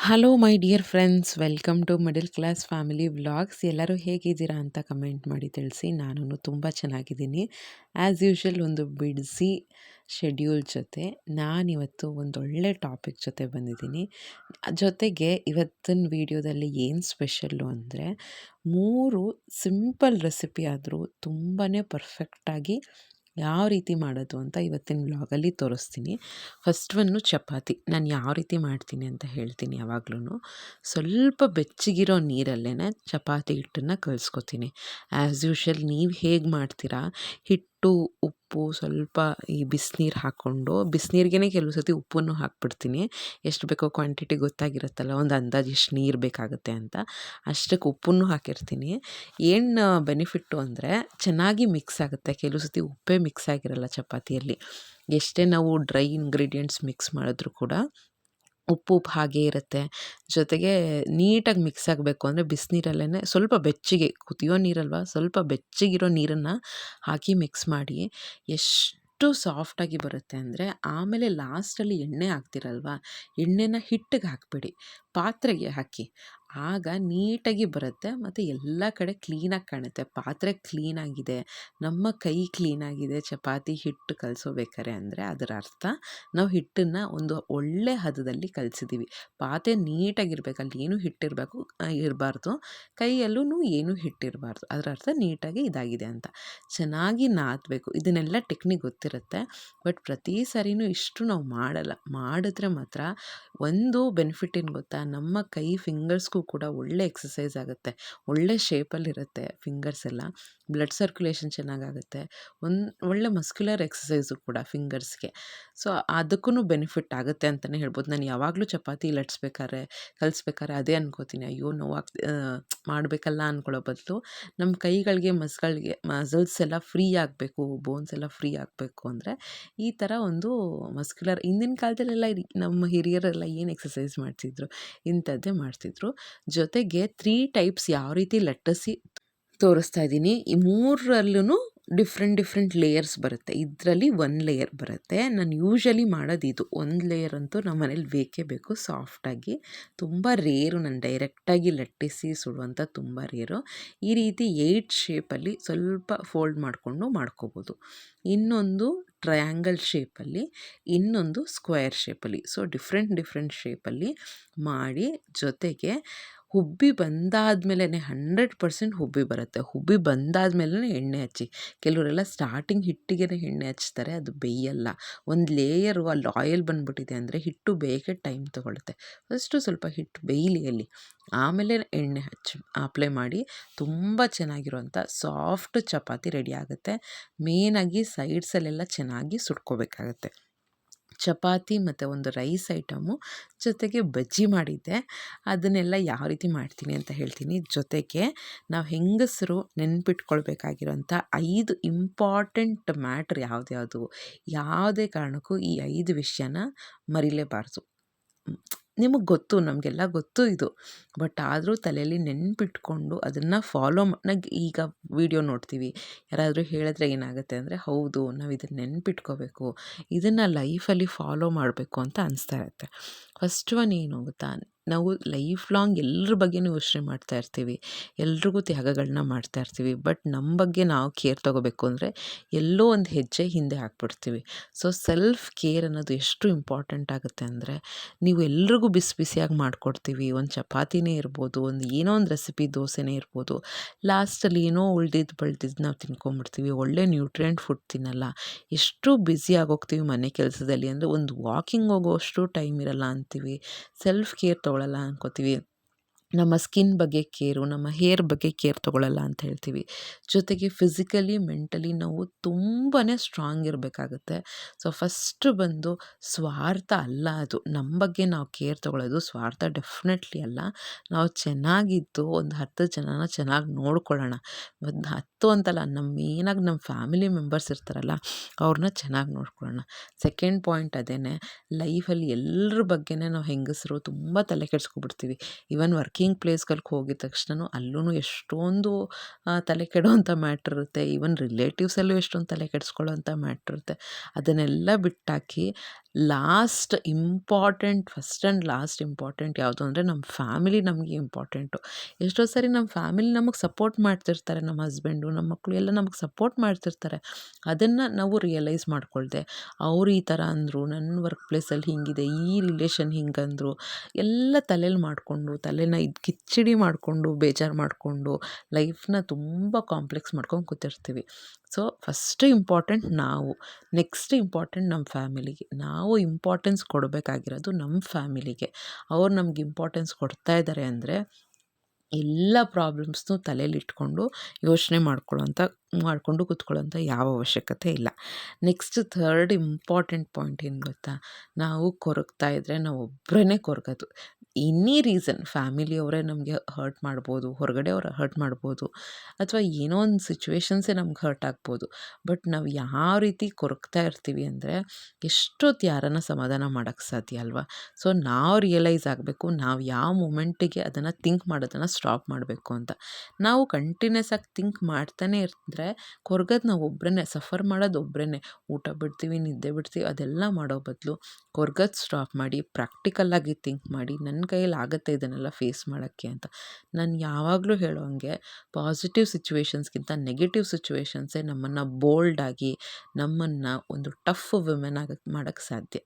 Hello my dear friends welcome to middle class family vlogs ಎಲ್ಲರೂ ಹೇಗಿದ್ದೀರಾ ಅಂತ comment ಮಾಡಿ ತಿಳಿಸಿ. ನಾನು ತುಂಬ ಚೆನ್ನಾಗಿದ್ದೀನಿ. ಆ್ಯಸ್ ಯೂಶ್ವಲ್ ಒಂದು ಬಿಡ್ಸಿ ಶೆಡ್ಯೂಲ್ ಜೊತೆ ನಾನಿವತ್ತು ಒಳ್ಳೆ ಟಾಪಿಕ್ ಜೊತೆ ಬಂದಿದ್ದೀನಿ. ಜೊತೆಗೆ ಇವತ್ತಿನ ವೀಡಿಯೋದಲ್ಲಿ ಏನು ಸ್ಪೆಷಲ್ಲು ಅಂದರೆ ಮೂರು ಸಿಂಪಲ್ ರೆಸಿಪಿ ಆದರೂ ತುಂಬಾ ಪರ್ಫೆಕ್ಟಾಗಿ ಯಾವ ರೀತಿ ಮಾಡೋದು ಅಂತ ಇವತ್ತಿನ ವ್ಲಾಗಲ್ಲಿ ತೋರಿಸ್ತೀನಿ. First one chapati. ನಾನು ಯಾವ ರೀತಿ ಮಾಡ್ತೀನಿ ಅಂತ ಹೇಳ್ತೀನಿ ಯಾವಾಗ್ಲೂ ಸ್ವಲ್ಪ ಬೆಚ್ಚಗಿರೋ ನೀರಲ್ಲೇ ಚಪಾತಿ ಹಿಟ್ಟನ್ನು ಕಲಿಸ್ಕೊತೀನಿ. ಆ್ಯಸ್ ಯೂಶ್ವಲ್ ನೀವು ಹೇಗೆ ಮಾಡ್ತೀರಾ? ಹಿಟ್ಟು ಉಪ್ಪು ಸ್ವಲ್ಪ ಈ ಬಿಸಿನೀರು ಹಾಕ್ಕೊಂಡು ಬಿಸಿನೀರಿಗೇ ಕೆಲವು ಸತಿ ಉಪ್ಪನ್ನು ಹಾಕ್ಬಿಡ್ತೀನಿ. ಎಷ್ಟು ಬೇಕೋ ಕ್ವಾಂಟಿಟಿ ಗೊತ್ತಾಗಿರುತ್ತಲ್ಲ, ಒಂದು ಅಂದಾಜು ಎಷ್ಟು ನೀರು ಬೇಕಾಗುತ್ತೆ ಅಂತ. ಅಷ್ಟಕ್ಕೆ ಉಪ್ಪನ್ನು ಹಾಕಿರ್ತೀನಿ. ಏನು ಬೆನಿಫಿಟ್ಟು ಅಂದರೆ ಚೆನ್ನಾಗಿ ಮಿಕ್ಸ್ ಆಗುತ್ತೆ. ಕೆಲವು ಸತಿ ಉಪ್ಪೇ ಮಿಕ್ಸ್ ಆಗಿರಲ್ಲ ಚಪಾತಿಯಲ್ಲಿ. ಎಷ್ಟೇ ನಾವು ಡ್ರೈ ಇಂಗ್ರೀಡಿಯೆಂಟ್ಸ್ ಮಿಕ್ಸ್ ಮಾಡಿದ್ರು ಕೂಡ ಉಪ್ಪು ಉಪ್ಪು ಹಾಗೇ ಇರುತ್ತೆ. ಜೊತೆಗೆ ನೀಟಾಗಿ ಮಿಕ್ಸ್ ಆಗಬೇಕು ಅಂದರೆ ಬಿಸಿನೀರಲ್ಲೇ ಸ್ವಲ್ಪ ಬೆಚ್ಚಗೆ, ಕುದಿಯೋ ನೀರಲ್ವ, ಸ್ವಲ್ಪ ಬೆಚ್ಚಗಿರೋ ನೀರನ್ನು ಹಾಕಿ ಮಿಕ್ಸ್ ಮಾಡಿ ಎಷ್ಟು ಸಾಫ್ಟಾಗಿ ಬರುತ್ತೆ ಅಂದರೆ ಆಮೇಲೆ ಲಾಸ್ಟಲ್ಲಿ ಎಣ್ಣೆ ಹಾಕ್ತಿರಲ್ವ, ಎಣ್ಣೆನ ಹಿಟ್ಟಿಗೆ ಹಾಕ್ಬೇಡಿ ಪಾತ್ರೆಗೆ ಹಾಕಿ. ಆಗ ನೀಟಾಗಿ ಬರುತ್ತೆ ಮತ್ತು ಎಲ್ಲ ಕಡೆ ಕ್ಲೀನಾಗಿ ಕಾಣುತ್ತೆ. ಪಾತ್ರೆ ಕ್ಲೀನಾಗಿದೆ, ನಮ್ಮ ಕೈ ಕ್ಲೀನಾಗಿದೆ, ಚಪಾತಿ ಹಿಟ್ಟು ಕಲಸೋಬೇಕಾರೆ ಅಂದರೆ ಅದರ ಅರ್ಥ ನಾವು ಹಿಟ್ಟನ್ನು ಒಂದು ಒಳ್ಳೆ ಹದದಲ್ಲಿ ಕಲಸಿದ್ದೀವಿ. ಪಾತ್ರೆ ನೀಟಾಗಿರ್ಬೇಕು, ಅಲ್ಲಿ ಏನೂ ಹಿಟ್ಟಿರಬೇಕು ಇರಬಾರ್ದು. ಕೈಯಲ್ಲೂ ಏನೂ ಹಿಟ್ಟಿರಬಾರ್ದು. ಅದರ ಅರ್ಥ ನೀಟಾಗಿ ಇದಾಗಿದೆ ಅಂತ. ಚೆನ್ನಾಗಿ ನಾದಬೇಕು. ಇದನ್ನೆಲ್ಲ ಟೆಕ್ನಿಕ್ ಗೊತ್ತಿರುತ್ತೆ. ಬಟ್ ಪ್ರತಿ ಸಾರಿನೂ ಇಷ್ಟು ನಾವು ಮಾಡಲ್ಲ. ಮಾಡಿದ್ರೆ ಮಾತ್ರ ಒಂದು ಬೆನಿಫಿಟ್ ಏನು ಗೊತ್ತಾ? ನಮ್ಮ ಕೈ ಫಿಂಗರ್ಸ್ಗೂ ಕೂಡ ಒಳ್ಳೆ ಎಕ್ಸಸೈಸ್ ಆಗುತ್ತೆ. ಒಳ್ಳೆ ಶೇಪಲ್ಲಿರುತ್ತೆ ಫಿಂಗರ್ಸ್ ಎಲ್ಲ. ಬ್ಲಡ್ ಸರ್ಕ್ಯುಲೇಷನ್ ಚೆನ್ನಾಗಾಗುತ್ತೆ. ಒಂದು ಒಳ್ಳೆ ಮಸ್ಕ್ಯುಲರ್ ಎಕ್ಸಸೈಸು ಕೂಡ ಫಿಂಗರ್ಸ್ಗೆ. ಸೊ ಅದಕ್ಕೂ ಬೆನಿಫಿಟ್ ಆಗುತ್ತೆ ಅಂತಲೇ ಹೇಳ್ಬೋದು. ನಾನು ಯಾವಾಗಲೂ ಚಪಾತಿ ಲಟ್ಸ್ಬೇಕಾದ್ರೆ ಕಲಿಸ್ಬೇಕಾದ್ರೆ ಅದೇ ಅನ್ಕೋತೀನಿ. ಅಯ್ಯೋ ನೋವಾಗ್ ಮಾಡಬೇಕಲ್ಲ ಅಂದ್ಕೊಳ್ಳೋ ಬದಲು ನಮ್ಮ ಕೈಗಳಿಗೆ, ಮಸ್ಗಳಿಗೆ ಮಸಲ್ಸ್ ಎಲ್ಲ ಫ್ರೀ ಆಗಬೇಕು ಬೋನ್ಸ್ ಎಲ್ಲ ಫ್ರೀ ಆಗಬೇಕು ಅಂದರೆ ಈ ಥರ ಒಂದು ಮಸ್ಕ್ಯುಲರ್, ಹಿಂದಿನ ಕಾಲದಲ್ಲೆಲ್ಲ ನಮ್ಮ ಹಿರಿಯರೆಲ್ಲ ಏನು ಎಕ್ಸಸೈಸ್ ಮಾಡ್ತಿದ್ರು, ಇಂಥದ್ದೇ ಮಾಡ್ತಿದ್ರು. ಜೊತೆಗೆ ತ್ರೀ ಟೈಪ್ಸ್ ಯಾವ ರೀತಿ ಲಟ್ಟಿಸಿ ತೋರಿಸ್ತಾ ಇದ್ದೀನಿ. ಈ ಮೂರರಲ್ಲೂ ಡಿಫ್ರೆಂಟ್ ಡಿಫ್ರೆಂಟ್ ಲೇಯರ್ಸ್ ಬರುತ್ತೆ. ಇದರಲ್ಲಿ ಒಂದು ಲೇಯರ್ ಬರುತ್ತೆ. ನಾನು ಯೂಶ್ವಲಿ ಮಾಡೋದು ಇದು. ಒಂದು ಲೇಯರ್ ಅಂತೂ ನಮ್ಮ ಮನೇಲಿ ಬೇಕೇ ಬೇಕು. ಸಾಫ್ಟಾಗಿ ತುಂಬ ರೇರು. ನಾನು ಡೈರೆಕ್ಟಾಗಿ ಲಟ್ಟಿಸಿ ಸುಡುವಂಥ ತುಂಬ ರೇರು. ಈ ರೀತಿ ಏಯ್ಟ್ ಶೇಪಲ್ಲಿ ಸ್ವಲ್ಪ ಫೋಲ್ಡ್ ಮಾಡಿಕೊಂಡು ಮಾಡ್ಕೋಬೋದು. ಇನ್ನೊಂದು ಟ್ರಯಾಂಗಲ್ ಶೇಪಲ್ಲಿ, ಇನ್ನೊಂದು ಸ್ಕ್ವೇರ್ ಶೇಪಲ್ಲಿ. ಸೊ ಡಿಫ್ರೆಂಟ್ ಡಿಫ್ರೆಂಟ್ ಶೇಪಲ್ಲಿ ಮಾಡಿ ಜೊತೆಗೆ ಹುಬ್ಬಿ ಬಂದಾದ್ಮೇಲೆ ಹಂಡ್ರೆಡ್ ಪರ್ಸೆಂಟ್ ಹುಬ್ಬಿ ಬರುತ್ತೆ. ಹುಬ್ಬಿ ಬಂದಾದ್ಮೇಲೆ ಎಣ್ಣೆ ಹಚ್ಚಿ. ಕೆಲವರೆಲ್ಲ ಸ್ಟಾರ್ಟಿಂಗ್ ಹಿಟ್ಟಿಗೆ ಎಣ್ಣೆ ಹಚ್ತಾರೆ. ಅದು ಬೇಯಲ್ಲ. ಒಂದು ಲೇಯರು ಅಲ್ಲಿ ಆಯಿಲ್ ಬಂದುಬಿಟ್ಟಿದೆ ಅಂದರೆ ಹಿಟ್ಟು ಬೇಗ ಟೈಮ್ ತೊಗೊಳುತ್ತೆ. ಫಸ್ಟು ಸ್ವಲ್ಪ ಹಿಟ್ಟು ಬೇಯಲಿ ಅಲ್ಲಿ. ಆಮೇಲೆ ಎಣ್ಣೆ ಹಚ್ಚಿ ಅಪ್ಲೈ ಮಾಡಿ ತುಂಬ ಚೆನ್ನಾಗಿರುವಂಥ ಸಾಫ್ಟ್ ಚಪಾತಿ ರೆಡಿ ಆಗುತ್ತೆ. ಮೇನಾಗಿ ಸೈಡ್ಸಲ್ಲೆಲ್ಲ ಚೆನ್ನಾಗಿ ಸುಟ್ಕೋಬೇಕಾಗತ್ತೆ. ಚಪಾತಿ ಮತ್ತು ಒಂದು ರೈಸ್ ಐಟಮು ಜೊತೆಗೆ ಬಜ್ಜಿ ಮಾಡಿದ್ದೆ. ಅದನ್ನೆಲ್ಲ ಯಾವ ರೀತಿ ಮಾಡ್ತೀನಿ ಅಂತ ಹೇಳ್ತೀನಿ. ಜೊತೆಗೆ ನಾವು ಹೆಂಗಸರು ನೆನ್ಪಿಟ್ಕೊಳ್ಬೇಕಾಗಿರೋಂಥ ಐದು ಇಂಪಾರ್ಟೆಂಟ್ ಮ್ಯಾಟ್ರ್ ಯಾವುದ್ಯಾವುದು? ಯಾವುದೇ ಕಾರಣಕ್ಕೂ ಈ ಐದು ವಿಷಯನ ಮರಿಲೇಬಾರ್ದು. ನಿಮಗೆ ಗೊತ್ತು, ನಮಗೆಲ್ಲ ಗೊತ್ತು ಇದು. ಬಟ್ ಆದರೂ ತಲೆಯಲ್ಲಿ ನೆನ್ಪಿಟ್ಕೊಂಡು ಅದನ್ನು ಫಾಲೋ ನಾಗ ಈಗ ವೀಡಿಯೋ ನೋಡ್ತೀವಿ. ಯಾರಾದರೂ ಹೇಳಿದ್ರೆ ಏನಾಗುತ್ತೆ ಅಂದರೆ, ಹೌದು, ನಾವು ಇದನ್ನು ನೆನ್ಪಿಟ್ಕೋಬೇಕು. ಇದನ್ನು ಲೈಫಲ್ಲಿ ಫಾಲೋ ಮಾಡಬೇಕು ಅಂತ ಅನಿಸ್ತಾ ಇರುತ್ತೆ. ಫಸ್ಟ್ ಒನ್ ಏನು ಗೊತ್ತಾ, ನಾವು ಲೈಫ್ ಲಾಂಗ್ ಎಲ್ಲರ ಬಗ್ಗೆನೂ ಯೋಚನೆ ಮಾಡ್ತಾ ಇರ್ತೀವಿ, ಎಲ್ರಿಗೂ ತ್ಯಾಗಗಳನ್ನ ಮಾಡ್ತಾ ಇರ್ತೀವಿ, ಬಟ್ ನಮ್ಮ ಬಗ್ಗೆ ನಾವು ಕೇರ್ ತೊಗೋಬೇಕು ಅಂದರೆ ಎಲ್ಲೋ ಒಂದು ಹೆಜ್ಜೆ ಹಿಂದೆ ಹಾಕ್ಬಿಡ್ತೀವಿ. ಸೊ, ಸೆಲ್ಫ್ ಕೇರ್ ಅನ್ನೋದು ಎಷ್ಟು ಇಂಪಾರ್ಟೆಂಟ್ ಆಗುತ್ತೆ ಅಂದರೆ, ನೀವು ಎಲ್ರಿಗೂ ಬಿಸಿ ಬಿಸಿಯಾಗಿ ಮಾಡಿಕೊಡ್ತೀವಿ, ಒಂದು ಚಪಾತಿನೇ ಇರ್ಬೋದು, ಒಂದು ಏನೋ ಒಂದು ರೆಸಿಪಿ ದೋಸೆನೇ ಇರ್ಬೋದು, ಲಾಸ್ಟಲ್ಲಿ ಏನೋ ಉಳ್ದಿದ್ದು ಬಳ್ದಿದ್ದು ನಾವು ತಿನ್ಕೊಂಬಿಡ್ತೀವಿ, ಒಳ್ಳೆ ನ್ಯೂಟ್ರಿಯೆಂಟ್ ಫುಡ್ ತಿನ್ನಲ್ಲ, ಎಷ್ಟು ಬ್ಯುಸಿ ಆಗೋಗ್ತೀವಿ ಮನೆ ಕೆಲಸದಲ್ಲಿ ಅಂದರೆ ಒಂದು ವಾಕಿಂಗ್ ಹೋಗೋಷ್ಟು ಟೈಮ್ ಇರಲ್ಲ ಅಂತೀವಿ ಸೆಲ್ಫ್ ಕೇರ್ ತೊಗೊಳಲ್ಲ ಅನ್ಕೋತೀವಿ. ನಮ್ಮ ಸ್ಕಿನ್ ಬಗ್ಗೆ ಕೇರು, ನಮ್ಮ ಹೇರ್ ಬಗ್ಗೆ ಕೇರ್ ತೊಗೊಳ್ಳಲ್ಲ ಅಂತ ಹೇಳ್ತೀವಿ. ಜೊತೆಗೆ ಫಿಸಿಕಲಿ, ಮೆಂಟಲಿ ನಾವು ತುಂಬಾ ಸ್ಟ್ರಾಂಗ್ ಇರಬೇಕಾಗುತ್ತೆ. ಸೊ, ಫಸ್ಟ್ ಬಂದು ಸ್ವಾರ್ಥ ಅಲ್ಲ ಅದು. ನಮ್ಮ ಬಗ್ಗೆ ನಾವು ಕೇರ್ ತೊಗೊಳ್ಳೋದು ಸ್ವಾರ್ಥ ಡೆಫಿನೆಟ್ಲಿ ಅಲ್ಲ. ನಾವು ಚೆನ್ನಾಗಿದ್ದು ಒಂದು ಹತ್ತು ಜನನ ಚೆನ್ನಾಗಿ ನೋಡ್ಕೊಳ್ಳೋಣ. ಒಂದು ಹತ್ತು ಅಂತಲ್ಲ ನಮ್ಮ ಮೇನಾಗಿ ನಮ್ಮ ಫ್ಯಾಮಿಲಿ ಮೆಂಬರ್ಸ್ ಇರ್ತಾರಲ್ಲ, ಅವ್ರನ್ನ ಚೆನ್ನಾಗಿ ನೋಡ್ಕೊಳ್ಳೋಣ. ಸೆಕೆಂಡ್ ಪಾಯಿಂಟ್ ಅದೇ ಲೈಫಲ್ಲಿ ಎಲ್ಲರ ಬಗ್ಗೆನೇ ನಾವು ಹೆಂಗಸರು ತುಂಬ ತಲೆ ಕೆಡಿಸ್ಕೊಬಿಡ್ತೀವಿ. ಈವನ್ ವರ್ಕ್ ವರ್ಕಿಂಗ್ ಪ್ಲೇಸ್ಗಳಿಗೆ ಹೋಗಿದ ತಕ್ಷಣ ಅಲ್ಲೂ ಎಷ್ಟೊಂದು ತಲೆ ಕೆಡುವಂಥ ಮ್ಯಾಟ್ರ್ ಇರುತ್ತೆ. ಈವನ್ ರಿಲೇಟಿವ್ಸಲ್ಲೂ ಎಷ್ಟೊಂದು ತಲೆ ಕೆಡಿಸ್ಕೊಳ್ಳೋವಂಥ ಮ್ಯಾಟ್ರ್ ಇರುತ್ತೆ. ಅದನ್ನೆಲ್ಲ ಬಿಟ್ಟಾಕಿ last important, first and last important ಯಾವುದು ಅಂದರೆ ನಮ್ಮ ಫ್ಯಾಮಿಲಿ ನಮಗೆ ಇಂಪಾರ್ಟೆಂಟು. ಎಷ್ಟೋ ಸರಿ ನಮ್ಮ ಫ್ಯಾಮಿಲಿ ನಮಗೆ ಸಪೋರ್ಟ್ ಮಾಡ್ತಿರ್ತಾರೆ, ನಮ್ಮ ಹಸ್ಬೆಂಡು, ನಮ್ಮ ಮಕ್ಕಳು ಎಲ್ಲ ನಮಗೆ ಸಪೋರ್ಟ್ ಮಾಡ್ತಿರ್ತಾರೆ. ಅದನ್ನು ನಾವು ರಿಯಲೈಸ್ ಮಾಡ್ಕೊಳ್ದೆ. ಅವ್ರು ಈ ಥರ ಅಂದರು, ನನ್ನ ವರ್ಕ್ ಪ್ಲೇಸಲ್ಲಿ ಹೀಗಿದೆ, ಈ ರಿಲೇಷನ್ ಹಿಂಗಂದರು, ಎಲ್ಲ ತಲೆಯಲ್ಲಿ ಮಾಡಿಕೊಂಡು, ತಲೆನ ಇದು ಕಿಚ್ಚಡಿ ಮಾಡಿಕೊಂಡು, ಬೇಜಾರು ಮಾಡಿಕೊಂಡು, ಲೈಫ್ನ ತುಂಬ ಕಾಂಪ್ಲೆಕ್ಸ್ ಮಾಡ್ಕೊಂಡು ಕೂತಿರ್ತೀವಿ. ಸೊ ಫಸ್ಟ್ ಇಂಪಾರ್ಟೆಂಟ್ ನಾವು, ನೆಕ್ಸ್ಟ್ ಇಂಪಾರ್ಟೆಂಟ್ ನಮ್ಮ ಫ್ಯಾಮಿಲಿಗೆ. ನಾವು ಇಂಪಾರ್ಟೆನ್ಸ್ ಕೊಡಬೇಕಾಗಿರೋದು ನಮ್ಮ ಫ್ಯಾಮಿಲಿಗೆ. ಅವ್ರು ನಮ್ಗೆ ಇಂಪಾರ್ಟೆನ್ಸ್ ಕೊಡ್ತಾ ಇದ್ದಾರೆ ಅಂದರೆ ಎಲ್ಲ ಪ್ರಾಬ್ಲಮ್ಸ್ನು ತಲೆಯಲ್ಲಿಟ್ಕೊಂಡು ಯೋಚನೆ ಮಾಡ್ಕೊಳ್ಳೋಂಥ ಮಾಡಿಕೊಂಡು ಕೂತ್ಕೊಳ್ಳೋಂಥ ಯಾವ ಅವಶ್ಯಕತೆ ಇಲ್ಲ. ನೆಕ್ಸ್ಟ್ ಥರ್ಡ್ ಇಂಪಾರ್ಟೆಂಟ್ ಪಾಯಿಂಟ್ ಏನು ಗೊತ್ತಾ? ನಾವು ಕೊರಗ್ತಾ ಇದ್ದರೆ ನಾವು ಒಬ್ಬರೇ ಕೊರಗೋದು. ಎನಿ ರೀಸನ್ ಫ್ಯಾಮಿಲಿಯವರೇ ನಮಗೆ ಹರ್ಟ್ ಮಾಡ್ಬೋದು ಹೊರಗಡೆಯವ್ರು ಹರ್ಟ್ ಮಾಡ್ಬೋದು ಅಥವಾ ಏನೋ ಒಂದು ಸಿಚುವೇಶನ್ಸೇ ನಮ್ಗೆ ಹರ್ಟ್ ಆಗ್ಬೋದು. ಬಟ್ ನಾವು ಯಾವ ರೀತಿ ಕೊರಗ್ತಾ ಇರ್ತೀವಿ ಅಂದರೆ ಎಷ್ಟೊತ್ತು ಯಾರನ್ನು ಸಮಾಧಾನ ಮಾಡೋಕ್ಕೆ ಸಾಧ್ಯ ಅಲ್ವಾ? ಸೊ ನಾವು ರಿಯಲೈಸ್ ಆಗಬೇಕು, ನಾವು ಯಾವ ಮೂಮೆಂಟಿಗೆ ಅದನ್ನು ಥಿಂಕ್ ಮಾಡೋದನ್ನು ಸ್ಟಾಪ್ ಮಾಡಬೇಕು ಅಂತ. ನಾವು ಕಂಟಿನ್ಯೂಸ್ ಆಗಿ ಥಿಂಕ್ ಮಾಡ್ತಾನೆ ಇರ್ತಂದರೆ ಕೊರಗೋದು ನಾವು ಒಬ್ಬರೇ ಸಫರ್ ಮಾಡೋದು ಒಬ್ಬರೇ ಊಟ ಬಿಡ್ತೀವಿ, ನಿದ್ದೆ ಬಿಡ್ತೀವಿ ಅದೆಲ್ಲ ಮಾಡೋ ಬದಲು ಕೊರ್ಗದ್ ಸ್ಟಾಪ್ ಮಾಡಿ ಪ್ರಾಕ್ಟಿಕಲ್ಲಾಗಿ ಥಿಂಕ್ ಮಾಡಿ ನನ್ನ ಕೈಯಲ್ಲಿ ಆಗುತ್ತೆ ಇದನ್ನೆಲ್ಲ ಫೇಸ್ ಮಾಡೋಕ್ಕೆ ಅಂತ. ನಾನು ಯಾವಾಗಲೂ ಹೇಳೋ ಹಂಗೆ ಪಾಸಿಟಿವ್ ಸಿಚುವೇಶನ್ಸ್ಗಿಂತ ನೆಗೆಟಿವ್ ಸಿಚುವೇಶನ್ಸೇ ನಮ್ಮನ್ನು ಬೋಲ್ಡಾಗಿ ನಮ್ಮನ್ನು ಒಂದು ಟಫ್ ವುಮೆನ್ ಆಗಕ್ಕೆ ಮಾಡೋಕ್ಕೆ ಸಾಧ್ಯ.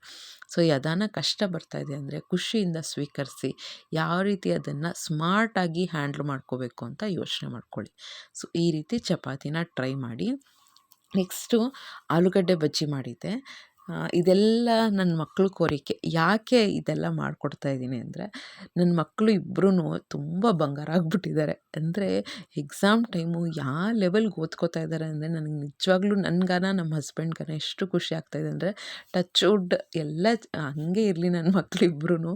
ಸೊ ಯದಾನ ಕಷ್ಟ ಬರ್ತಾ ಇದೆ ಅಂದರೆ ಖುಷಿಯಿಂದ ಸ್ವೀಕರಿಸಿ ಯಾವ ರೀತಿ ಅದನ್ನು ಸ್ಮಾರ್ಟಾಗಿ ಹ್ಯಾಂಡ್ಲ್ ಮಾಡ್ಕೋಬೇಕು ಅಂತ ಯೋಚನೆ ಮಾಡ್ಕೊಳ್ಳಿ. ಸೊ ಈ ರೀತಿ ಚಪಾತಿನ ಟ್ರೈ ಮಾಡಿ. ನೆಕ್ಸ್ಟು ಆಲೂಗಡ್ಡೆ ಬಜ್ಜಿ ಮಾಡಿದ್ದೆ. ಇದೆಲ್ಲ ನನ್ನ ಮಕ್ಳ ಕೋರಿಕೆ. ಯಾಕೆ ಇದೆಲ್ಲ ಮಾಡಿಕೊಡ್ತಾ ಇದ್ದೀನಿ ಅಂದರೆ ನನ್ನ ಮಕ್ಕಳು ಇಬ್ಬರೂ ತುಂಬ ಬಂಗಾರ ಆಗಿಬಿಟ್ಟಿದ್ದಾರೆ. ಅಂದರೆ ಎಕ್ಸಾಮ್ ಟೈಮು ಯಾವ ಲೆವೆಲ್ಗೆ ಓದ್ಕೋತಾ ಇದ್ದಾರೆ ಅಂದರೆ ನನಗೆ ನಿಜವಾಗ್ಲೂ ನನಗಾನ ನಮ್ಮ ಹಸ್ಬೆಂಡ್ಗಾನ ಎಷ್ಟು ಖುಷಿ ಆಗ್ತಾಯಿದೆ ಅಂದರೆ ಟಚ್ ವುಡ್ ಎಲ್ಲ ಹಾಗೆ ಇರಲಿ ನನ್ನ ಮಕ್ಕಳಿಬ್ರು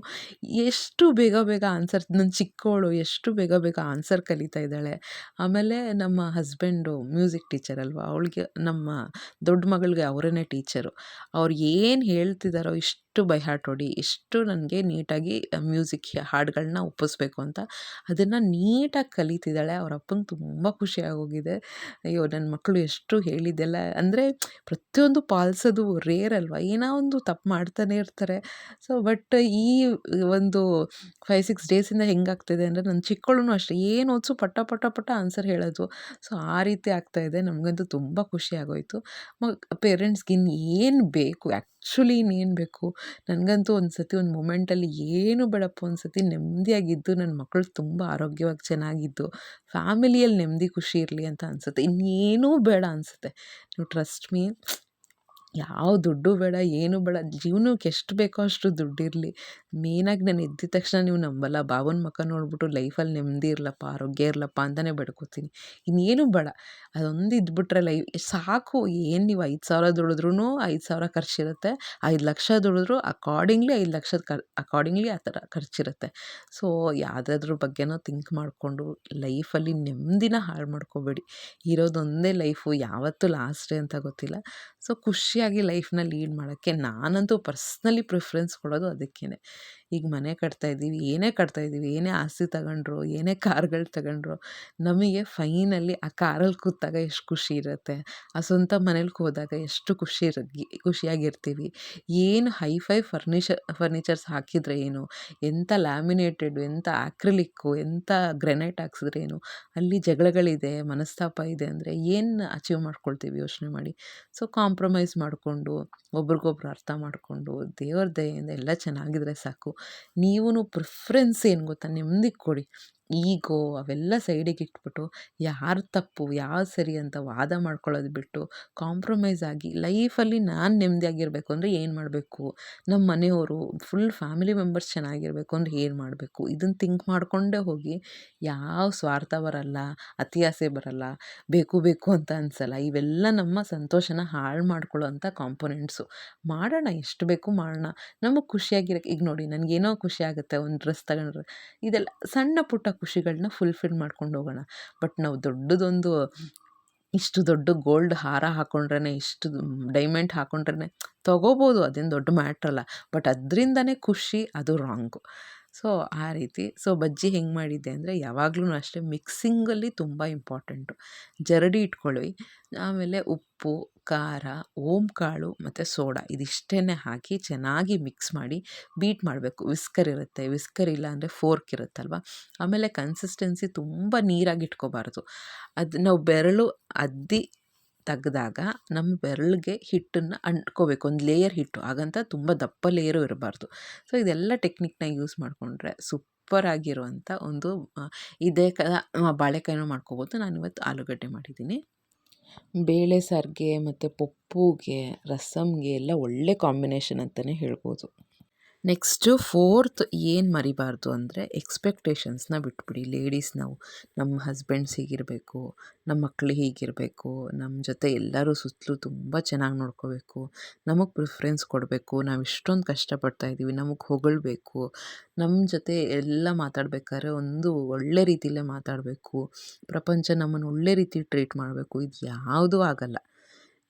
ಎಷ್ಟು ಬೇಗ ಬೇಗ ಆನ್ಸರ್ ನನ್ನ ಚಿಕ್ಕವಳು ಎಷ್ಟು ಬೇಗ ಬೇಗ ಆನ್ಸರ್ ಕಲಿತಾ ಇದ್ದಾಳೆ. ಆಮೇಲೆ ನಮ್ಮ ಹಸ್ಬೆಂಡು ಮ್ಯೂಸಿಕ್ ಟೀಚರ್ ಅಲ್ವಾ? ಅವಳಿಗೆ ನಮ್ಮ ದೊಡ್ಡ ಮಗಳಿಗೆ ಅವರೇ ಟೀಚರು ಅವ್ರು ಏನು ಹೇಳ್ತಿದ್ದಾರೋ ಇಷ್ಟು ಬೈ ಹಾರ್ಟ್ ಹೊಡಿ ಇಷ್ಟು ನನಗೆ ನೀಟಾಗಿ ಮ್ಯೂಸಿಕ್ ಹಾಡುಗಳನ್ನ ಒಪ್ಪಿಸ್ಬೇಕು ಅಂತ ಅದನ್ನು ನೀಟಾಗಿ ಕಲಿತಿದ್ದಾಳೆ, ಅವ್ರ ಅಪ್ಪಂಗೆ ತುಂಬ ಖುಷಿಯಾಗೋಗಿದೆ ಅಯ್ಯೋ ನನ್ನ ಮಕ್ಕಳು ಎಷ್ಟು ಹೇಳಿದ್ದೆಲ್ಲ, ಅಂದರೆ ಪ್ರತಿಯೊಂದು ಪಾಲಿಸೋದು ರೇರ್ ಅಲ್ವಾ? ಏನೋ ಒಂದು ತಪ್ಪು ಮಾಡ್ತಾನೆ ಇರ್ತಾರೆ. ಸೊ ಬಟ್ ಈ ಒಂದು ಫೈವ್ ಸಿಕ್ಸ್ ಡೇಸಿಂದ ಹೆಂಗಾಗ್ತಿದೆ ಅಂದರೆ ನನ್ನ ಚಿಕ್ಕಳು ಅಷ್ಟೇ, ಏನು ಓದಿಸು ಪಟ್ಟ ಪಟ್ಟ ಪಟ್ಟ ಆನ್ಸರ್ ಹೇಳೋದು. ಸೊ ಆ ರೀತಿ ಆಗ್ತಾಯಿದೆ ನಮಗಂತೂ ತುಂಬ ಖುಷಿ ಆಗೋಯಿತು. ಮ ಪೇರೆಂಟ್ಸ್ಗಿನ್ ಏನು ಬೇಕು ಆ್ಯಕ್ಚುಲಿ ಇನ್ನೇನು ಬೇಕು? ನನಗಂತೂ ಒಂದು ಸತಿ ಒಂದು ಮೊಮೆಂಟಲ್ಲಿ ಏನು ಬೇಡಪ್ಪ ಒಂದು ಸತಿ ನೆಮ್ಮದಿಯಾಗಿದ್ದು ನನ್ನ ಮಕ್ಕಳು ತುಂಬ ಆರೋಗ್ಯವಾಗಿ ಚೆನ್ನಾಗಿದ್ದು, ಫ್ಯಾಮಿಲಿಯಲ್ಲಿ ನೆಮ್ಮದಿ ಖುಷಿ ಇರಲಿ ಅಂತ ಅನಿಸುತ್ತೆ. ಇನ್ನೇನೂ ಬೇಡ ಅನಿಸುತ್ತೆ. ನೀವು ಟ್ರಸ್ಟ್ ಮೀ ಯಾವ ದುಡ್ಡು ಬೇಡ, ಏನು ಬೇಡ ಜೀವನಕ್ಕೆ ಎಷ್ಟು ಬೇಕೋ ಅಷ್ಟು ದುಡ್ಡಿರಲಿ ಮೇನಾಗಿ ನಾನು ಎದ್ದಿದ ತಕ್ಷಣ ನೀವು ನಂಬಲ್ಲ. ಬಾಬನ ಮುಖ ನೋಡ್ಬಿಟ್ಟು ಲೈಫಲ್ಲಿ ನೆಮ್ಮದಿ ಇರಲಪ್ಪ, ಆರೋಗ್ಯ ಇರಲಪ್ಪ ಅಂತಲೇ ಬೇಡ್ಕೋತೀನಿ. ಇನ್ನೇನು ಬೇಡ. ಅದೊಂದು ಇದ್ಬಿಟ್ರೆ ಲೈ ಸಾಕು. ಏನು ನೀವು ಐದು ಸಾವಿರ ದುಡಿದ್ರೂ ಐದು ಸಾವಿರ ಖರ್ಚಿರುತ್ತೆ. ಐದು ಲಕ್ಷ ದುಡಿದ್ರು ಅಕಾರ್ಡಿಂಗ್ಲಿ ಐದು ಲಕ್ಷದ ಖರ್, ಅಕಾರ್ಡಿಂಗ್ಲಿ ಆ ಥರ ಖರ್ಚಿರುತ್ತೆ. ಸೊ, ಯಾವುದಾದ್ರ ಬಗ್ಗೆನೋ ಥಿಂಕ್ ಮಾಡಿಕೊಂಡು ಲೈಫಲ್ಲಿ ನೆಮ್ಮದಿನ ಹಾಳು ಮಾಡ್ಕೋಬೇಡಿ. ಇರೋದೊಂದೇ ಲೈಫು, ಯಾವತ್ತೂ ಲಾಸ್ಟ್ ಅಂತ ಗೊತ್ತಿಲ್ಲ. ಸೊ ಖುಷಿಯಾಗಿ ಲೈಫ್ನ ಲೀಡ್ ಮಾಡೋಕ್ಕೆ ನಾನಂತೂ ಪರ್ಸ್ನಲಿ ಪ್ರಿಫ್ರೆನ್ಸ್ ಕೊಡೋದು ಅದಕ್ಕೇ ಈಗ ಮನೆ ಕಟ್ತಾ ಇದ್ದೀವಿ, ಏನೇ ಕಟ್ತಾ ಇದ್ದೀವಿ, ಏನೇ ಆಸ್ತಿ ತಗೊಂಡ್ರು, ಏನೇ ಕಾರ್ಗಳು ತಗೊಂಡ್ರು, ನಮಗೆ ಫೈನಲ್ಲಿ ಆ ಕಾರಲ್ಲಿ ಕೂತಾಗ ಎಷ್ಟು ಖುಷಿ ಇರುತ್ತೆ, ಆ ಸ್ವಂತ ಮನೇಲಿ ಹೋದಾಗ ಎಷ್ಟು ಖುಷಿ ಇರ ಖುಷಿಯಾಗಿರ್ತೀವಿ, ಏನು ಹೈಫೈ ಫರ್ನಿಚರ್ ಫರ್ನಿಚರ್ಸ್ ಹಾಕಿದರೆ ಏನು, ಎಂಥ ಲ್ಯಾಮಿನೇಟೆಡ್, ಎಂಥ ಆಕ್ರಿಲಿಕ್ಕು, ಎಂಥ ಗ್ರೆನೈಟ್ ಹಾಕ್ಸಿದ್ರೆ ಏನು, ಅಲ್ಲಿ ಜಗಳಗಳಿದೆ, ಮನಸ್ತಾಪ ಇದೆ ಅಂದರೆ ಏನು ಅಚೀವ್ ಮಾಡ್ಕೊಳ್ತೀವಿ ಯೋಚನೆ ಮಾಡಿ. ಸೊ ಕಾಂಪ್ರಮೈಸ್ ಮಾಡಿಕೊಂಡು ಒಬ್ರಿಗೊಬ್ರು ಅರ್ಥ ಮಾಡಿಕೊಂಡು ದೇವ್ರ ದಯೆಯಿಂದ ಎಲ್ಲ ಚೆನ್ನಾಗಿದ್ರೆ ಸಾಕು. ನೀವೂ ಪ್ರಿಫ್ರೆನ್ಸ್ ಏನು ಗೊತ್ತಾ? ನೆಮ್ಮದಿ ಕೊಡಿ. ಈಗೋ ಅವೆಲ್ಲ ಸೈಡಿಗೆ ಇಟ್ಬಿಟ್ಟು, ಯಾರು ತಪ್ಪು ಯಾವ ಸರಿ ಅಂತ ವಾದ ಮಾಡ್ಕೊಳ್ಳೋದು ಬಿಟ್ಟು ಕಾಂಪ್ರಮೈಸ್ ಆಗಿ ಲೈಫಲ್ಲಿ ನಾನು ನೆಮ್ಮದಿಯಾಗಿರಬೇಕು ಅಂದರೆ ಏನು ಮಾಡಬೇಕು? ನಮ್ಮ ಮನೆಯವರು ಫುಲ್ ಫ್ಯಾಮಿಲಿ ಮೆಂಬರ್ಸ್ ಚೆನ್ನಾಗಿರಬೇಕು ಅಂದರೆ ಏನು ಮಾಡಬೇಕು? ಇದನ್ನು ಥಿಂಕ್ ಮಾಡಿಕೊಂಡೇ ಹೋಗಿ ಯಾವ ಸ್ವಾರ್ಥ ಬರಲ್ಲ ಅತಿಯಾಸೆ ಬರಲ್ಲ, ಬೇಕು ಬೇಕು ಅಂತ ಅನಿಸಲ್ಲ. ಇವೆಲ್ಲ ನಮ್ಮ ಸಂತೋಷನ ಹಾಳು ಮಾಡ್ಕೊಳ್ಳೋ ಕಾಂಪೊನೆಂಟ್ಸು ಮಾಡೋಣ, ಎಷ್ಟು ಬೇಕು ಮಾಡೋಣ. ನಮಗೆ ಖುಷಿಯಾಗಿರೋಕ್ಕೆ ಈಗ ನೋಡಿ, ನನಗೇನೋ ಖುಷಿ ಆಗುತ್ತೆ, ಒಂದು ಡ್ರೆಸ್ ತಗೊಂಡ್ರೆ, ಇದೆಲ್ಲ ಸಣ್ಣ ಪುಟ್ಟ ಖುಷಿಗಳನ್ನ ಫುಲ್ಫಿಲ್ ಮಾಡ್ಕೊಂಡು ಹೋಗೋಣ. ಬಟ್ ನಾವು ದೊಡ್ಡದೊಂದು ಇಷ್ಟು ದೊಡ್ಡ ಗೋಲ್ಡ್ ಹಾರ ಹಾಕ್ಕೊಂಡ್ರೇ ಇಷ್ಟು ಡೈಮಂಡ್ ಹಾಕೊಂಡ್ರೇ ತೊಗೋಬೋದು, ಅದೇನು ದೊಡ್ಡ ಮ್ಯಾಟ್ರಲ್ಲ ಬಟ್ ಅದರಿಂದನೇ ಖುಷಿ, ಅದು ರಾಂಗು ಸೊ, ಆ ರೀತಿ. ಸೊ, ಬಜ್ಜಿ ಹೆಂಗೆ ಮಾಡಿದ್ದೆ ಅಂದರೆ ಯಾವಾಗ್ಲೂ ಅಷ್ಟೇ ಮಿಕ್ಸಿಂಗಲ್ಲಿ ತುಂಬ ಇಂಪಾರ್ಟೆಂಟು. ಜರಡಿ ಇಟ್ಕೊಳ್ಳಿ. ಆಮೇಲೆ ಉಪ್ಪು, ಖಾರ, ಓಂಕಾಳು ಮತ್ತು ಸೋಡಾ ಇದಿಷ್ಟೇ ಹಾಕಿ ಚೆನ್ನಾಗಿ ಮಿಕ್ಸ್ ಮಾಡಿ ಬೀಟ್ ಮಾಡಬೇಕು. ವಿಸ್ಕರ್ ಇರುತ್ತೆ. ವಿಸ್ಕರ್ ಇಲ್ಲ ಅಂದರೆ ಫೋರ್ಕ್ ಇರುತ್ತಲ್ವ? ಆಮೇಲೆ ಕನ್ಸಿಸ್ಟೆನ್ಸಿ ತುಂಬ ನೀರಾಗಿ ಇಟ್ಕೋಬಾರ್ದು. ಅದು ನಾವು ಬೆರಳು, ಅದ್ದಿ ತೆಗ್ದಾಗ ನಮ್ಮ ಬೆರಳಿಗೆ ಹಿಟ್ಟನ್ನು ಅಂಟ್ಕೋಬೇಕು, ಒಂದು ಲೇಯರ್ ಹಿಟ್ಟು. ಹಾಗಂತ ತುಂಬ ದಪ್ಪ ಲೇಯರು ಇರಬಾರ್ದು. ಸೊ ಇದೆಲ್ಲ ಟೆಕ್ನಿಕ್ನ ಯೂಸ್ ಮಾಡಿಕೊಂಡ್ರೆ ಸೂಪರ್ ಆಗಿರುವಂಥ ಒಂದು ಇದೇ ಕ ಬಾಳೆಕಾಯಿನೂ ಮಾಡ್ಕೋಬೋದು. ನಾನಿವತ್ತು ಆಲೂಗಡ್ಡೆ ಮಾಡಿದ್ದೀನಿ. ಬೇಳೆ ಸಾರಿಗೆ ಮತ್ತು ಪಪ್ಪುಗೆ ರಸಮ್ಗೆ ಎಲ್ಲ ಒಳ್ಳೆ ಕಾಂಬಿನೇಷನ್ ಅಂತಲೇ ಹೇಳ್ಬೋದು. ನೆಕ್ಸ್ಟು ಫೋರ್ತ್ ಏನು ಮರಿಬಾರ್ದು ಅಂದರೆ ಎಕ್ಸ್ಪೆಕ್ಟೇಷನ್ಸ್ನ ಬಿಟ್ಬಿಡಿ. ಲೇಡೀಸ್ ನಾವು ನಮ್ಮ ಹಸ್ಬೆಂಡ್ಸ್ ಹೀಗಿರಬೇಕು, ನಮ್ಮ ಮಕ್ಕಳು ಹೀಗಿರಬೇಕು ನಮ್ಮ ಜೊತೆ ಎಲ್ಲರೂ ಸುತ್ತಲೂ ತುಂಬ ಚೆನ್ನಾಗಿ ನೋಡ್ಕೋಬೇಕು, ನಮಗೆ ಪ್ರಿಫ್ರೆನ್ಸ್ ಕೊಡಬೇಕು, ನಾವು ಇಷ್ಟೊಂದು ಕಷ್ಟಪಡ್ತಾ ಇದ್ದೀವಿ, ನಮಗೆ ಹೊಗಳಬೇಕು ನಮ್ಮ ಜೊತೆ ಎಲ್ಲ ಮಾತಾಡ್ಬೇಕಾದ್ರೆ ಒಂದು ಒಳ್ಳೆ ರೀತಿಯಲ್ಲೇ ಮಾತಾಡಬೇಕು, ಪ್ರಪಂಚ ನಮ್ಮನ್ನು ಒಳ್ಳೆ ರೀತಿ ಟ್ರೀಟ್ ಮಾಡಬೇಕು ಇದು ಯಾವುದೂ ಆಗಲ್ಲ.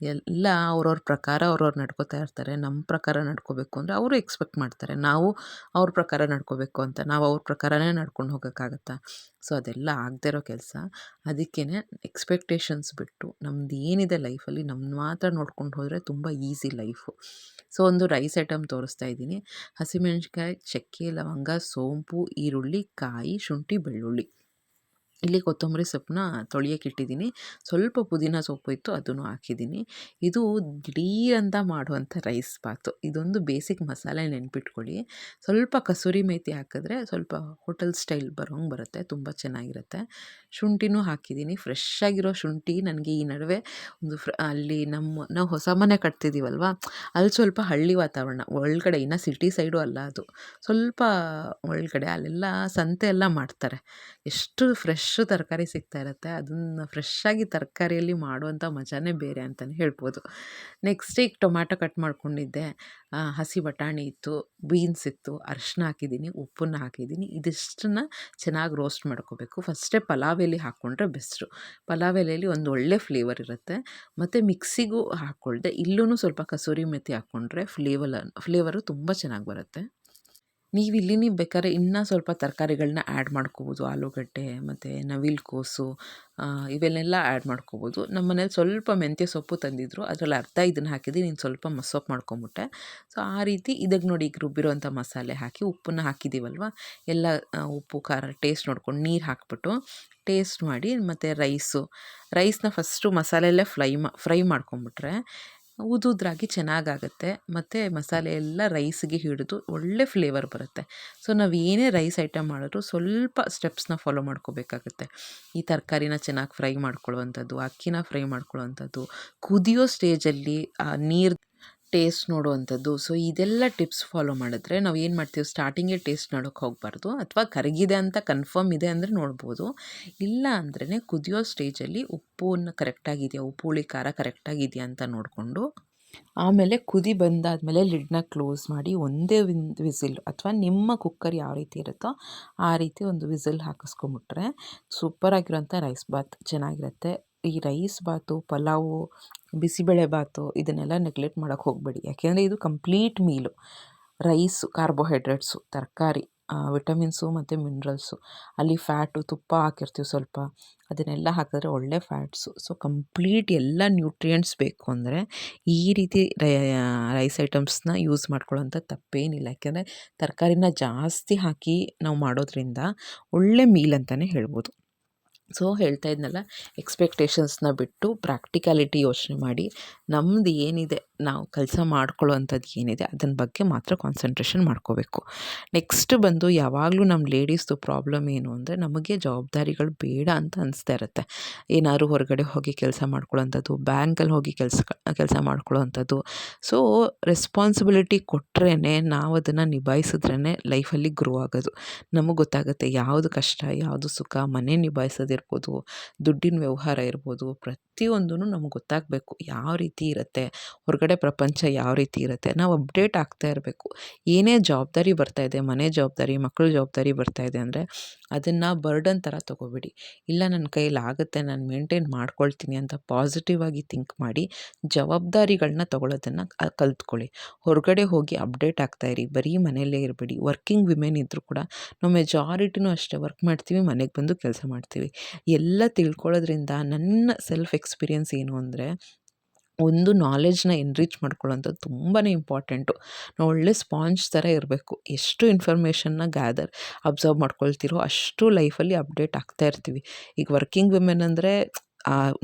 ಎಲ್ಲ ಅವ್ರವ್ರ ಪ್ರಕಾರ ಅವ್ರವ್ರು ನಡ್ಕೋತಾ ಇರ್ತಾರೆ. ನಮ್ಮ ಪ್ರಕಾರ ನಡ್ಕೋಬೇಕು ಅಂದರೆ ಅವರು ಎಕ್ಸ್ಪೆಕ್ಟ್ ಮಾಡ್ತಾರೆ. ನಾವು ಅವ್ರ ಪ್ರಕಾರ ನಡ್ಕೋಬೇಕು ಅಂತ. ನಾವು ಅವ್ರ ಪ್ರಕಾರನೇ ನಡ್ಕೊಂಡು ಹೋಗೋಕ್ಕಾಗತ್ತಾ? ಸೊ, ಅದೆಲ್ಲ ಆಗದೆ ಇರೋ ಕೆಲಸ. ಅದಕ್ಕೇ ಎಕ್ಸ್ಪೆಕ್ಟೇಷನ್ಸ್ ಬಿಟ್ಟು ನಮ್ದು ಏನಿದೆ ಲೈಫಲ್ಲಿ ನಮ್ಮ ಮಾತ್ರ ನೋಡ್ಕೊಂಡು ಹೋದರೆ ತುಂಬ ಈಸಿ ಲೈಫು. ಸೊ, ಒಂದು ರೈಸ್ ಐಟಮ್ ತೋರಿಸ್ತಾ ಇದ್ದೀನಿ. ಹಸಿಮೆಣ್ಸಿನ್ಕಾಯಿ, ಚಕ್ಕೆ, ಲವಂಗ, ಸೋಂಪು, ಈರುಳ್ಳಿ, ಕಾಯಿ, ಶುಂಠಿ, ಬೆಳ್ಳುಳ್ಳಿ. ಇಲ್ಲಿ ಕೊತ್ತಂಬರಿ ಸೊಪ್ಪನ್ನ ತೊಳಿಯಕ್ಕೆ ಇಟ್ಟಿದ್ದೀನಿ. ಸ್ವಲ್ಪ ಪುದೀನ ಸೊಪ್ಪು ಇತ್ತು, ಅದನ್ನು ಹಾಕಿದ್ದೀನಿ. ಇದು ದಿಢೀರ್ ಅಂತ ಮಾಡುವಂಥ ರೈಸ್ ಬಾತು. ಇದೊಂದು ಬೇಸಿಕ್ ಮಸಾಲೆ ನೆನ್ಪಿಟ್ಕೊಳ್ಳಿ. ಸ್ವಲ್ಪ ಕಸೂರಿ ಮೇಥಿ ಹಾಕಿದ್ರೆ ಸ್ವಲ್ಪ ಹೋಟೆಲ್ ಸ್ಟೈಲ್ ಬರೋಂಗೆ ಬರುತ್ತೆ, ತುಂಬ ಚೆನ್ನಾಗಿರುತ್ತೆ. ಶುಂಠಿನೂ ಹಾಕಿದ್ದೀನಿ. ಫ್ರೆಶ್ ಆಗಿರೋ ಶುಂಠಿ ನನಗೆ ಈ ನಡುವೆ ಒಂದು ಫ್ರ, ಅಲ್ಲಿ ನಮ್ಮ, ನಾವು ಹೊಸ ಮನೆ ಕಟ್ತಿದ್ದೀವಲ್ವ ಅಲ್ಲಿ ಸ್ವಲ್ಪ ಹಳ್ಳಿ ವಾತಾವರಣ, ಒಳಗಡೆ, ಇನ್ನು ಸಿಟಿ ಸೈಡು ಅಲ್ಲ ಅದು. ಸ್ವಲ್ಪ ಒಳಗಡೆ, ಅಲ್ಲೆಲ್ಲ ಸಂತೆ ಎಲ್ಲ ಮಾಡ್ತಾರೆ. ಎಷ್ಟು ಫ್ರೆಶ್ ತರಕಾರಿ ಸಿಗ್ತಾ ಇರುತ್ತೆ, ಅದನ್ನು ಆಗಿ ತರಕಾರಿಯಲ್ಲಿ ಮಾಡುವಂಥ ಮಜಾನೇ ಬೇರೆ ಅಂತಲೇ ಹೇಳ್ಬೋದು. ನೆಕ್ಸ್ಟ್ ಈಗ ಟೊಮ್ಯಾಟೊ ಕಟ್ ಮಾಡ್ಕೊಂಡಿದ್ದೆ. ಹಸಿ ಬಟಾಣಿ ಇತ್ತು, ಬೀನ್ಸ್ ಇತ್ತು, ಅರಿಶಿನ ಹಾಕಿದ್ದೀನಿ, ಉಪ್ಪನ್ನ ಹಾಕಿದ್ದೀನಿ. ಇದಿಷ್ಟನ್ನು ಚೆನ್ನಾಗಿ ರೋಸ್ಟ್ ಮಾಡ್ಕೋಬೇಕು. ಫಸ್ಟೇ ಪಲಾವ್ ಎಲೆ ಹಾಕ್ಕೊಂಡ್ರೆ ಬೆಸ್ಟು. ಪಲಾವ್ ಎಲೆಯಲ್ಲಿ ಒಂದು ಒಳ್ಳೆ ಫ್ಲೇವರ್ ಇರುತ್ತೆ. ಮತ್ತು ಮಿಕ್ಸಿಗೂ ಹಾಕ್ಕೊಳ್ದೆ. ಇಲ್ಲೂ ಸ್ವಲ್ಪ ಕಸೂರಿ ಮೆತ್ತಿ ಹಾಕ್ಕೊಂಡ್ರೆ ಫ್ಲೇವಲ, ಫ್ಲೇವರು ತುಂಬ ಚೆನ್ನಾಗಿ ಬರುತ್ತೆ. ನೀವು ಇಲ್ಲಿ ನೀವು ಬೇಕಾದ್ರೆ ಇನ್ನೂ ಸ್ವಲ್ಪ ತರಕಾರಿಗಳನ್ನ ಆ್ಯಡ್ ಮಾಡ್ಕೋಬೋದು. ಆಲೂಗಡ್ಡೆ, ಮತ್ತು ನವಿಲುಕೋಸು ಇವೆಲ್ಲ ಆ್ಯಡ್ ಮಾಡ್ಕೋಬೋದು. ನಮ್ಮ ಮನೇಲಿ ಸ್ವಲ್ಪ ಮೆಂತ್ಯ ಸೊಪ್ಪು ತಂದಿದ್ದರು ಅದರಲ್ಲಿ ಅರ್ಧ ಇದನ್ನು ಹಾಕಿದ್ದೀನಿ ನೀನು ಸ್ವಲ್ಪ ಮಸೊಪ್ಪು ಮಾಡ್ಕೊಂಬಿಟ್ಟೆ. ಸೊ ಆ ರೀತಿ ಇದಕ್ಕೆ ನೋಡಿ ಈಗ ರುಬ್ಬಿರೋಂಥ ಮಸಾಲೆ ಹಾಕಿ ಉಪ್ಪನ್ನು ಹಾಕಿದ್ದೀವಲ್ವ ಎಲ್ಲ ಉಪ್ಪು, ಖಾರ ಟೇಸ್ಟ್ ನೋಡ್ಕೊಂಡು ನೀರು ಹಾಕ್ಬಿಟ್ಟು ಟೇಸ್ಟ್ ಮಾಡಿ ಮತ್ತು ರೈಸು ರೈಸ್ನ ಫಸ್ಟು ಮಸಾಲೆಯಲ್ಲೇ ಫ್ಲೈ ಮಾ ಫ್ರೈ ಮಾಡ್ಕೊಂಬಿಟ್ರೆ ಉದುದ್ರಾಗಿ ಚೆನ್ನಾಗಾಗುತ್ತೆ. ಮತ್ತು ಮಸಾಲೆ ಎಲ್ಲ ರೈಸ್ಗೆ ಹಿಡಿದು ಒಳ್ಳೆ ಫ್ಲೇವರ್ ಬರುತ್ತೆ. ಸೊ ನಾವು ಏನೇ ರೈಸ್ ಐಟಮ್ ಮಾಡಿದ್ರು ಸ್ವಲ್ಪ ಸ್ಟೆಪ್ಸ್ನ ಫಾಲೋ ಮಾಡ್ಕೋಬೇಕಾಗತ್ತೆ. ಈ ತರಕಾರಿನ ಚೆನ್ನಾಗಿ ಫ್ರೈ ಮಾಡ್ಕೊಳ್ಳುವಂಥದ್ದು, ಅಕ್ಕಿನ ಫ್ರೈ ಮಾಡ್ಕೊಳ್ಳುವಂಥದ್ದು, ಕುದಿಯೋ ಸ್ಟೇಜಲ್ಲಿ ನೀರು ಟೇಸ್ಟ್ ನೋಡುವಂಥದ್ದು. ಸೊ ಇದೆಲ್ಲ ಟಿಪ್ಸ್ ಫಾಲೋ ಮಾಡಿದ್ರೆ ನಾವು ಏನು ಮಾಡ್ತೀವಿ? ಸ್ಟಾರ್ಟಿಂಗೇ ಟೇಸ್ಟ್ ನೋಡೋಕ್ಕೆ ಹೋಗಬಾರ್ದು. ಅಥವಾ ಕರಗಿದೆ ಅಂತ ಕನ್ಫರ್ಮ್ ಇದೆ ಅಂದರೆ ನೋಡ್ಬೋದು. ಇಲ್ಲ ಅಂದ್ರೇ ಕುದಿಯೋ ಸ್ಟೇಜಲ್ಲಿ ಉಪ್ಪನ್ನು ಕರೆಕ್ಟಾಗಿದೆಯಾ ಉಪ್ಪು, ಹುಳಿ, ಖಾರ ಕರೆಕ್ಟಾಗಿದೆಯಾ ಅಂತ ನೋಡಿಕೊಂಡು ಆಮೇಲೆ ಕುದಿ ಬಂದಾದಮೇಲೆ ಲಿಡ್ನ ಕ್ಲೋಸ್ ಮಾಡಿ ಒಂದೇ ಒಂದು ವಿಸಿಲ್ ಅಥವಾ ನಿಮ್ಮ ಕುಕ್ಕರ್ ಯಾವ ರೀತಿ ಇರುತ್ತೋ ಆ ರೀತಿ ಒಂದು ವಿಸಿಲ್ ಹಾಕಿಸ್ಕೊಂಬಿಟ್ರೆ ಸೂಪರಾಗಿರೋಂಥ ರೈಸ್ ಬಾತ್ ಚೆನ್ನಾಗಿರುತ್ತೆ. ಈ ರೈಸ್ ಬಾತು, ಪಲಾವು, ಬಿಸಿಬೇಳೆ ಬಾತು ಇದನ್ನೆಲ್ಲ ನೆಗ್ಲೆಕ್ಟ್ ಮಾಡೋಕ್ಕೆ ಹೋಗಬೇಡಿ. ಯಾಕೆಂದರೆ ಇದು ಕಂಪ್ಲೀಟ್ ಮೀಲು ರೈಸು ಕಾರ್ಬೋಹೈಡ್ರೇಟ್ಸು ತರಕಾರಿ ವಿಟಮಿನ್ಸು ಮತ್ತು ಮಿನ್ರಲ್ಸು ಅಲ್ಲಿ ಫ್ಯಾಟು ತುಪ್ಪ ಹಾಕಿರ್ತೀವಿ ಸ್ವಲ್ಪ. ಅದನ್ನೆಲ್ಲ ಹಾಕಿದ್ರೆ ಒಳ್ಳೆ ಫ್ಯಾಟ್ಸು ಸೊ ಕಂಪ್ಲೀಟ್ ಎಲ್ಲ ನ್ಯೂಟ್ರಿಯೆಂಟ್ಸ್ ಬೇಕು ಅಂದರೆ ಈ ರೀತಿ ರೈಸ್ ಐಟಮ್ಸ್ನ ಯೂಸ್ ಮಾಡ್ಕೊಳ್ಳೋಂಥ ತಪ್ಪೇನಿಲ್ಲ. ಯಾಕೆಂದರೆ ತರಕಾರಿನ ಜಾಸ್ತಿ ಹಾಕಿ ನಾವು ಮಾಡೋದ್ರಿಂದ ಒಳ್ಳೆ ಮೀಲ್ ಅಂತಲೇ ಹೇಳ್ಬೋದು. ಸೊ ಹೇಳ್ತಾ ಇದ್ನಲ್ಲ ಎಕ್ಸ್ಪೆಕ್ಟೇಷನ್ಸ್ನ ಬಿಟ್ಟು ಪ್ರಾಕ್ಟಿಕಾಲಿಟಿ ಯೋಚನೆ ಮಾಡಿ, ನಮ್ದು ಏನಿದೆ, ನಾವು ಕೆಲಸ ಮಾಡ್ಕೊಳ್ಳೋವಂಥದ್ದು ಏನಿದೆ ಅದನ್ನ ಬಗ್ಗೆ ಮಾತ್ರ ಕಾನ್ಸಂಟ್ರೇಷನ್ ಮಾಡ್ಕೋಬೇಕು. ನೆಕ್ಸ್ಟ್ ಬಂದು ಯಾವಾಗಲೂ ನಮ್ಮ ಲೇಡೀಸ್ದು ಪ್ರಾಬ್ಲಮ್ ಏನು ಅಂದರೆ, ನಮಗೆ ಜವಾಬ್ದಾರಿಗಳು ಬೇಡ ಅಂತ ಅನಿಸ್ತಾ ಇರುತ್ತೆ. ಏನಾದ್ರು ಹೊರಗಡೆ ಹೋಗಿ ಕೆಲಸ ಮಾಡ್ಕೊಳ್ಳೋಂಥದ್ದು ಬ್ಯಾಂಕಲ್ಲಿ ಹೋಗಿ ಕೆಲಸ ಕೆಲಸ ಮಾಡ್ಕೊಳ್ಳೋವಂಥದ್ದು. ಸೊ ರೆಸ್ಪಾನ್ಸಿಬಿಲಿಟಿ ಕೊಟ್ರೇ ನಾವು ಅದನ್ನು ನಿಭಾಯಿಸಿದ್ರೇ ಲೈಫಲ್ಲಿ ಗ್ರೋ ಆಗೋದು. ನಮಗೆ ಗೊತ್ತಾಗುತ್ತೆ ಯಾವುದು ಕಷ್ಟ, ಯಾವುದು ಸುಖ, ಮನೆ ನಿಭಾಯಿಸೋದು ಇರ್ಬೋದು, ದುಡ್ಡಿನ ವ್ಯವಹಾರ ಇರ್ಬೋದು ಪ್ರತಿಯೊಂದೂ ನಮ್ಗೆ ಗೊತ್ತಾಗಬೇಕು ಯಾವ ರೀತಿ ಇರುತ್ತೆ, ಹೊರಗಡೆ ಪ್ರಪಂಚ ಯಾವ ರೀತಿ ಇರುತ್ತೆ. ನಾವು ಅಪ್ಡೇಟ್ ಆಗ್ತಾ ಇರಬೇಕು. ಏನೇ ಜವಾಬ್ದಾರಿ ಬರ್ತಾ ಇದೆ, ಮನೆ ಜವಾಬ್ದಾರಿ ಮಕ್ಕಳ ಜವಾಬ್ದಾರಿ ಬರ್ತಾ ಇದೆ ಅಂದರೆ ಅದನ್ನು ಬರ್ಡನ್ ಥರ ತೊಗೋಬೇಡಿ. ಇಲ್ಲ ನನ್ನ ಕೈಯಲ್ಲಿ ಆಗುತ್ತೆ, ನಾನು ಮೇಂಟೈನ್ ಮಾಡ್ಕೊಳ್ತೀನಿ ಅಂತ ಪಾಸಿಟಿವ್ ಆಗಿ ಥಿಂಕ್ ಮಾಡಿ ಜವಾಬ್ದಾರಿಗಳನ್ನ ತೊಗೊಳೋದನ್ನು ಕಲ್ತ್ಕೊಳ್ಳಿ. ಹೊರಗಡೆ ಹೋಗಿ ಅಪ್ಡೇಟ್ ಆಗ್ತಾಯಿರಿ ಬರೀ ಮನೆಯಲ್ಲೇ ಇರಬೇಡಿ. ವರ್ಕಿಂಗ್ ವಿಮೆನ್ ಇದ್ದರೂ ಕೂಡ, ನಾವು ಮೆಜಾರಿಟಿನೂ ಅಷ್ಟೇ, ವರ್ಕ್ ಮಾಡ್ತೀವಿ, ಮನೆಗೆ ಬಂದು ಕೆಲಸ ಮಾಡ್ತೀವಿ. ಎಲ್ಲ ತಿಳ್ಕೊಳ್ಳೋದ್ರಿಂದ ನನ್ನ ಸೆಲ್ಫ್ ಎಕ್ಸ್ಪೀರಿಯನ್ಸ್ ಏನು ಅಂದರೆ, ಒಂದು ನಾಲೆಜ್ನ ಎನ್ರಿಚ್ ಮಾಡ್ಕೊಳ್ಳೋಂಥದ್ದು ತುಂಬಾ ಇಂಪಾರ್ಟೆಂಟು ನಾವು ಒಳ್ಳೆ ಸ್ಪಾಂಜ್ ಥರ ಇರಬೇಕು. ಎಷ್ಟು ಇನ್ಫಾರ್ಮೇಷನ್ನ ಗ್ಯಾದರ್ ಅಬ್ಸರ್ವ್ ಮಾಡ್ಕೊಳ್ತಿರೋ ಅಷ್ಟು ಲೈಫಲ್ಲಿ ಅಪ್ಡೇಟ್ ಆಗ್ತಾ ಇರ್ತೀವಿ. ಈಗ ವರ್ಕಿಂಗ್ ವಿಮೆನ್ ಅಂದರೆ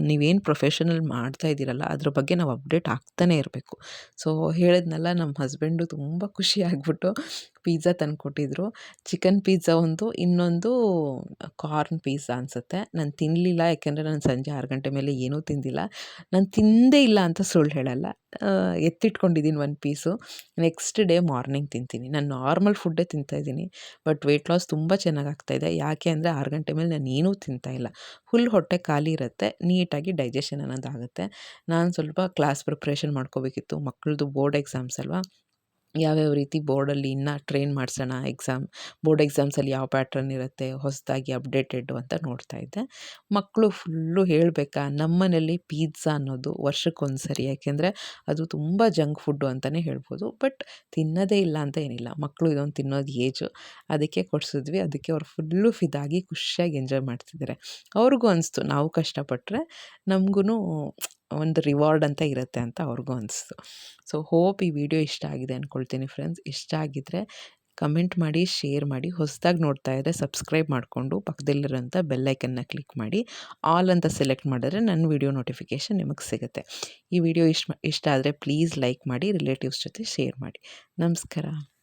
ನೀವೇನು ಪ್ರೊಫೆಷನಲ್ ಮಾಡ್ತಾ ಇದ್ದೀರಲ್ಲ, ಅದ್ರ ಬಗ್ಗೆ ನಾವು ಅಪ್ಡೇಟ್ ಆಗ್ತಾನೆ ಇರಬೇಕು. ಸೊ ಹೇಳಿದ್ನಲ್ಲ ನಮ್ಮ ಹಸ್ಬೆಂಡು ತುಂಬ ಖುಷಿ ಆಗಿಬಿಟ್ಟು ಪಿಜ್ಜಾ ತಂದುಕೊಟ್ಟಿದ್ರು ಚಿಕನ್ ಪಿಜ್ಜಾ ಒಂದು, ಇನ್ನೊಂದು ಕಾರ್ನ್ ಪಿಜ್ಜಾ ಅನಿಸುತ್ತೆ. ನಾನು ತಿನ್ನಲಿಲ್ಲ ಯಾಕೆಂದರೆ ನಾನು ಸಂಜೆ ಆರು ಗಂಟೆ ಮೇಲೆ ಏನೂ ತಿಂದಿಲ್ಲ. ನಾನು ತಿಂದೇ ಇಲ್ಲ ಅಂತ ಸುಳ್ಳು ಹೇಳಲ್ಲ. ಎತ್ತಿಟ್ಕೊಂಡಿದ್ದೀನಿ ಒಂದು ಪೀಸು. ನೆಕ್ಸ್ಟ್ ಡೇ ಮಾರ್ನಿಂಗ್ ತಿಂತೀನಿ. ನಾನು ನಾರ್ಮಲ್ ಫುಡ್ಡೇ ತಿಂತಾಯಿದ್ದೀನಿ ಬಟ್ ವೆಯ್ಟ್ ಲಾಸ್ ತುಂಬ ಚೆನ್ನಾಗಿ ಆಗ್ತಾಯಿದೆ ಯಾಕೆ ಅಂದರೆ ಆರು ಗಂಟೆ ಮೇಲೆ ನಾನು ಏನೂ ತಿಂತಾಯಿಲ್ಲ ಫುಲ್ ಹೊಟ್ಟೆ ಖಾಲಿ ಇರುತ್ತೆ, ನೀಟಾಗಿ ಡೈಜೆಷನ್ ಅನ್ನೋದಾಗುತ್ತೆ. ನಾನು ಸ್ವಲ್ಪ ಕ್ಲಾಸ್ ಪ್ರಿಪ್ರೇಷನ್ ಮಾಡ್ಕೋಬೇಕಿತ್ತು. ಮಕ್ಕಳದು ಬೋರ್ಡ್ ಎಕ್ಸಾಮ್ಸ್ ಅಲ್ವಾ? ಯಾವ್ಯಾವ ರೀತಿ ಬೋರ್ಡಲ್ಲಿ ಇನ್ನೂ ಟ್ರೈನ್ ಮಾಡಿಸೋಣ ಎಕ್ಸಾಮ್, ಬೋರ್ಡ್ ಎಕ್ಸಾಮ್ಸಲ್ಲಿ ಯಾವ ಪ್ಯಾಟ್ರನ್ ಇರುತ್ತೆ, ಹೊಸದಾಗಿ ಅಪ್ಡೇಟೆಡ್ ಅಂತ ನೋಡ್ತಾ ಇದ್ದೆ. ಮಕ್ಕಳು ಫುಲ್ಲು ಹೇಳಬೇಕಾ ನಮ್ಮನೆಯಲ್ಲಿ ಪಿಜ್ಜಾ ಅನ್ನೋದು ವರ್ಷಕ್ಕೊಂದು ಸರಿ, ಯಾಕೆಂದರೆ ಅದು ತುಂಬ ಜಂಕ್ ಫುಡ್ಡು ಅಂತಲೇ ಹೇಳ್ಬೋದು. ಬಟ್ ತಿನ್ನೋದೇ ಇಲ್ಲ ಅಂತ ಏನಿಲ್ಲ, ಮಕ್ಕಳು ಇದೊಂದು ತಿನ್ನೋದು ಏಜು. ಅದಕ್ಕೆ ಕೊಡಿಸಿದ್ವಿ, ಅದಕ್ಕೆ ಅವ್ರು ಫುಲ್ಲು ಫಿದಾಗಿ ಖುಷಿಯಾಗಿ ಎಂಜಾಯ್ ಮಾಡ್ತಿದ್ದಾರೆ. ಅವ್ರಿಗೂ ಅನಿಸ್ತು, ನಾವು ಕಷ್ಟಪಟ್ಟರೆ ನಮಗೂ ಒಂದು ರಿವಾರ್ಡ್ ಅಂತ ಇರುತ್ತೆ ಅಂತ ಅವ್ರಿಗೂ ಅನಿಸ್ತು. ಸೊ, ಹೋಪ್ ಈ ವಿಡಿಯೋ ಇಷ್ಟ ಆಗಿದೆ ಅಂದ್ಕೊಳ್ತೀನಿ ಫ್ರೆಂಡ್ಸ್. ಇಷ್ಟ ಆಗಿದ್ದರೆ ಕಮೆಂಟ್ ಮಾಡಿ, ಶೇರ್ ಮಾಡಿ, ಹೊಸದಾಗಿ ನೋಡ್ತಾ ಇದ್ದರೆ ಸಬ್ಸ್ಕ್ರೈಬ್ ಮಾಡಿಕೊಂಡು ಪಕ್ಕದಲ್ಲಿರೋಂಥ ಬೆಲ್ಲೈಕನ್ನ ಕ್ಲಿಕ್ ಮಾಡಿ. ಆಲ್ ಅಂತ ಸೆಲೆಕ್ಟ್ ಮಾಡಿದ್ರೆ ನನ್ನ ವಿಡಿಯೋ ನೋಟಿಫಿಕೇಷನ್ ನಿಮಗೆ ಸಿಗುತ್ತೆ. ಈ ವಿಡಿಯೋ ಇಷ್ಟ ಇಷ್ಟ ಆದರೆ ಪ್ಲೀಸ್ ಲೈಕ್ ಮಾಡಿ, ರಿಲೇಟಿವ್ಸ್ ಜೊತೆ ಶೇರ್ ಮಾಡಿ. ನಮಸ್ಕಾರ.